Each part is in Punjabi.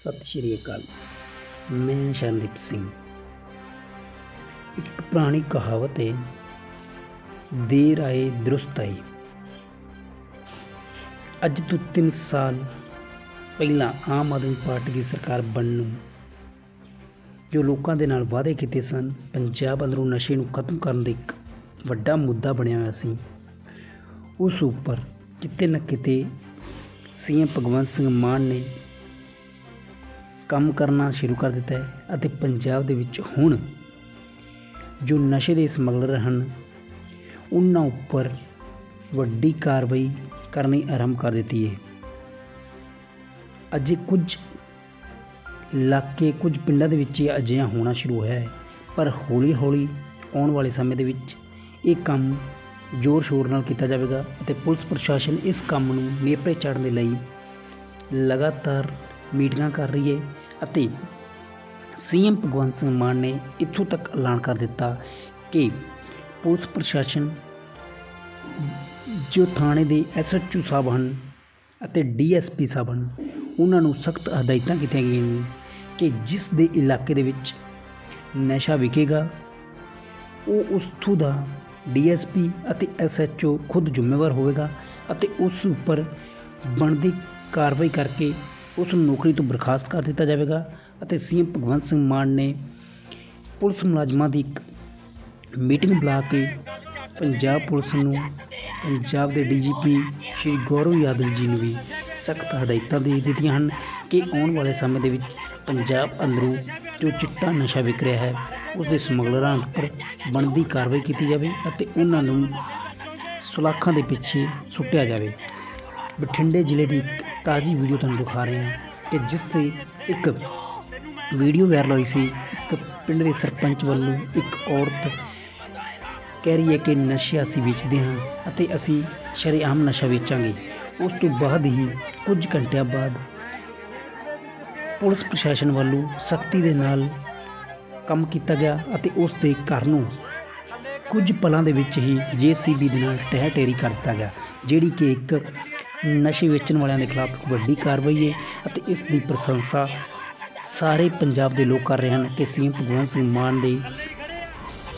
ਸਤਿ ਸ਼੍ਰੀ ਅਕਾਲ। ਮੈਂ ਸ਼ਰਨਦੀਪ ਸਿੰਘ। ਇੱਕ ਪੁਰਾਣੀ ਕਹਾਵਤ ਹੈ ਦੇਰ ਆਏ ਦਰੁਸਤ ਆਏ ਅੱਜ ਤੋਂ 3 ਸਾਲ ਪਹਿਲਾਂ ਆਮ ਆਦਮੀ ਪਾਰਟੀ ਦੀ ਸਰਕਾਰ ਬਣਨ ਨੂੰ ਜੋ ਲੋਕਾਂ ਦੇ ਨਾਲ ਵਾਅਦੇ ਕੀਤੇ ਸਨ, ਪੰਜਾਬ ਅੰਦਰੋਂ ਨਸ਼ੇ ਨੂੰ ਖਤਮ ਕਰਨ ਦਾ ਇੱਕ ਵੱਡਾ ਮੁੱਦਾ ਬਣਿਆ ਹੋਇਆ ਸੀ। ਉਸ ਉੱਪਰ ਕਿਤੇ ਨਾ ਕਿਤੇ ਸੀਐਮ ਭਗਵੰਤ ਸਿੰਘ ਮਾਨ ਨੇ ਕੰਮ ਕਰਨਾ ਸ਼ੁਰੂ ਕਰ ਦਿੱਤਾ ਹੈ ਅਤੇ ਪੰਜਾਬ ਦੇ ਵਿੱਚ ਹੁਣ ਜੋ ਨਸ਼ੇ ਦੇ ਸਮਗਲਰ ਹਨ, ਉਹਨਾਂ ਉੱਪਰ ਵੱਡੀ ਕਾਰਵਾਈ ਕਰਨੀ ਆਰੰਭ ਕਰ ਦਿੱਤੀ ਹੈ। ਅਜੇ ਕੁਝ ਇਲਾਕੇ, ਕੁਝ ਪਿੰਡਾਂ ਦੇ ਵਿੱਚ ਇਹ ਅਜਿਹਾ ਹੋਣਾ ਸ਼ੁਰੂ ਹੋਇਆ ਹੈ, ਪਰ ਹੌਲੀ ਹੌਲੀ ਆਉਣ ਵਾਲੇ ਸਮੇਂ ਦੇ ਵਿੱਚ ਇਹ ਕੰਮ ਜ਼ੋਰ ਸ਼ੋਰ ਨਾਲ ਕੀਤਾ ਜਾਵੇਗਾ ਅਤੇ ਪੁਲਿਸ ਪ੍ਰਸ਼ਾਸਨ ਇਸ ਕੰਮ ਨੂੰ ਨੇਪਰੇ ਚੜ੍ਹਨ ਦੇ ਲਈ ਲਗਾਤਾਰ ਮੀਟਿੰਗਾਂ ਕਰ ਰਹੀ ਹੈ। ਅਤੇ ਸੀਐਮ ਭਗਵੰਤ ਸਿੰਘ ਮਾਨ ਨੇ ਇੱਥੋਂ ਤੱਕ ਐਲਾਨ ਕਰ ਦਿੱਤਾ ਕਿ ਪੁਲਿਸ ਪ੍ਰਸ਼ਾਸਨ ਜੋ ਥਾਣੇ ਦੇ ਐਸਐਚਓ ਸਾਹਿਬ ਹਨ ਅਤੇ ਡੀਐਸਪੀ ਸਾਹਿਬ ਹਨ, ਉਹਨਾਂ ਨੂੰ ਸਖਤ ਹਦਾਇਤਾਂ ਕੀਤੀਆਂ ਗਈਆਂ ਨੇ ਕਿ ਜਿਸ ਦੇ ਇਲਾਕੇ ਦੇ ਵਿੱਚ ਨਸ਼ਾ ਵਿਕੇਗਾ, ਉਹ ਉਸਥੋਂ ਦਾ ਡੀਐਸਪੀ ਅਤੇ ਐਸਐਚਓ ਖੁਦ ਜ਼ਿੰਮੇਵਾਰ ਹੋਵੇਗਾ ਅਤੇ ਉਸ ਉੱਪਰ ਬਣਦੀ ਕਾਰਵਾਈ ਕਰਕੇ ਉਸ ਨੂੰ ਨੌਕਰੀ ਤੋਂ ਬਰਖਾਸਤ ਕਰ ਦਿੱਤਾ ਜਾਵੇਗਾ ਅਤੇ ਸੀਐਮ ਭਗਵੰਤ ਸਿੰਘ ਮਾਨ ਨੇ ਪੁਲਿਸ ਮੁਲਾਜ਼ਮਾਂ ਦੀ ਇੱਕ ਮੀਟਿੰਗ ਬੁਲਾ ਕੇ ਪੰਜਾਬ ਪੁਲਿਸ ਨੂੰ ਪੰਜਾਬ ਦੇ ਡੀਜੀਪੀ ਸ਼੍ਰੀ ਗੌਰਵ ਯਾਦਵ ਜੀ ਨੂੰ ਵੀ ਸਖਤ ਹਦਾਇਤਾਂ ਦੇ ਦਿੱਤੀਆਂ ਹਨ ਕਿ ਆਉਣ ਵਾਲੇ ਸਮੇਂ ਦੇ ਵਿੱਚ ਪੰਜਾਬ ਅੰਦਰੋਂ ਜੋ ਚਿੱਟਾ ਨਸ਼ਾ ਵਿਕ ਰਿਹਾ ਹੈ ਉਸ ਦੇ ਸਮਗਲਰਾਂ ਉੱਪਰ ਬਣਦੀ ਕਾਰਵਾਈ ਕੀਤੀ ਜਾਵੇ ਅਤੇ ਉਹਨਾਂ ਨੂੰ ਸੁਲਾਖਾਂ ਦੇ ਪਿੱਛੇ ਸੁੱਟਿਆ ਜਾਵੇ। ਬਠਿੰਡੇ ਜ਼ਿਲ੍ਹੇ ਦੀ ਇੱਕ ਤਾਜ਼ੀ ਵੀਡੀਓ ਤੁਹਾਨੂੰ ਦਿਖਾ ਰਹੇ ਹਾਂ ਕਿ ਜਿਸ ਤੇ ਇੱਕ ਵੀਡੀਓ ਵਾਇਰਲ ਹੋਈ ਸੀ, ਇੱਕ ਪਿੰਡ ਦੇ ਸਰਪੰਚ ਵੱਲੋਂ ਇੱਕ ਔਰਤ ਕਹਿ ਰਹੀ ਹੈ ਕਿ ਨਸ਼ਾ ਅਸੀਂ ਵੇਚਦੇ ਹਾਂ ਅਤੇ ਅਸੀਂ ਸ਼ਰੇਆਮ ਨਸ਼ਾ ਵੇਚਾਂਗੇ। ਉਸ ਤੋਂ ਬਾਅਦ ਹੀ ਕੁਝ ਘੰਟਿਆਂ ਬਾਅਦ ਪੁਲਿਸ ਪ੍ਰਸ਼ਾਸਨ ਵੱਲੋਂ ਸਖਤੀ ਦੇ ਨਾਲ ਕੰਮ ਕੀਤਾ ਗਿਆ ਅਤੇ ਉਸ ਦੇ ਘਰ ਨੂੰ ਕੁਝ ਪਲਾਂ ਦੇ ਵਿੱਚ ਹੀ ਜੀਸੀਬੀ ਦੇ ਨਾਲ ਟਹਿ ਟੇਰੀ ਕਰ ਦਿੱਤਾ ਗਿਆ, ਜਿਹੜੀ ਕਿ ਇੱਕ ਨਸ਼ੇ ਵੇਚਣ ਵਾਲਿਆਂ ਦੇ ਖਿਲਾਫ ਵੱਡੀ ਕਾਰਵਾਈ ਹੈ ਅਤੇ ਇਸ ਦੀ ਪ੍ਰਸ਼ੰਸਾ ਸਾਰੇ ਪੰਜਾਬ ਦੇ ਲੋਕ ਕਰ ਰਹੇ ਹਨ ਕਿ ਸੀਐਮ ਭਗਵੰਤ ਸਿੰਘ ਮਾਨ ਦੇ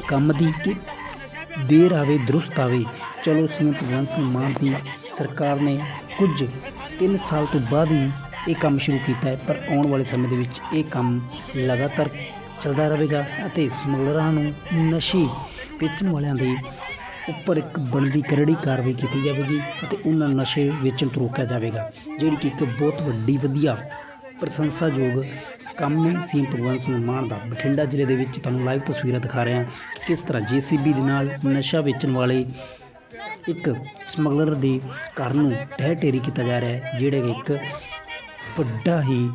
ਕੰਮ ਦੀ ਕਿ ਦੇਰ ਆਵੇ, ਦਰੁਸਤ ਆਵੇ। ਚਲੋ ਸੀਐਮ ਭਗਵੰਤ ਸਿੰਘ ਮਾਨ ਦੀ ਸਰਕਾਰ ਨੇ ਕੁਝ 3 ਸਾਲ ਤੋਂ ਬਾਅਦ ਹੀ ਇਹ ਕੰਮ ਸ਼ੁਰੂ ਕੀਤਾ ਹੈ, ਪਰ ਆਉਣ ਵਾਲੇ ਸਮੇਂ ਦੇ ਵਿੱਚ ਇਹ ਕੰਮ ਲਗਾਤਾਰ ਚੱਲਦਾ ਰਹੇਗਾ ਅਤੇ ਸਮਗਲਰਾਂ ਨੂੰ ਨਸ਼ੇ ਵੇਚਣ ਵਾਲਿਆਂ ਦੇ ਉੱਪਰ ਇੱਕ ਬਣਦੀ ਕਰੜੀ ਕਾਰਵਾਈ ਕੀਤੀ ਜਾਵੇਗੀ ਅਤੇ ਉਹਨਾਂ ਨੂੰ ਨਸ਼ੇ ਵੇਚਣ ਤੋਂ ਰੋਕਿਆ ਜਾਵੇਗਾ, ਜਿਹੜੀ ਕਿ ਇੱਕ ਬਹੁਤ ਵੱਡੀ, ਵਧੀਆ ਪ੍ਰਸ਼ੰਸਾਯੋਗ ਕੰਮ ਹੈ। ਸੀਐਮ ਭਗਵੰਤ ਸਿੰਘ ਮਾਨ ਦਾ ਬਠਿੰਡਾ ਜ਼ਿਲ੍ਹੇ ਦੇ ਵਿੱਚ ਤੁਹਾਨੂੰ ਲਾਈਵ ਤਸਵੀਰਾਂ ਦਿਖਾ ਰਹੇ ਹਾਂ ਕਿ ਕਿਸ ਤਰ੍ਹਾਂ ਜੀਸੀਬੀ ਦੇ ਨਾਲ ਨਸ਼ਾ ਵੇਚਣ ਵਾਲੇ ਇੱਕ ਸਮਗਲਰ ਦੇ ਘਰ ਨੂੰ ਢਹਿ ਢੇਰੀ ਕੀਤਾ ਜਾ ਰਿਹਾ ਹੈ, ਜਿਹੜੇ ਕਿ ਇੱਕ ਵੱਡਾ ਹੀ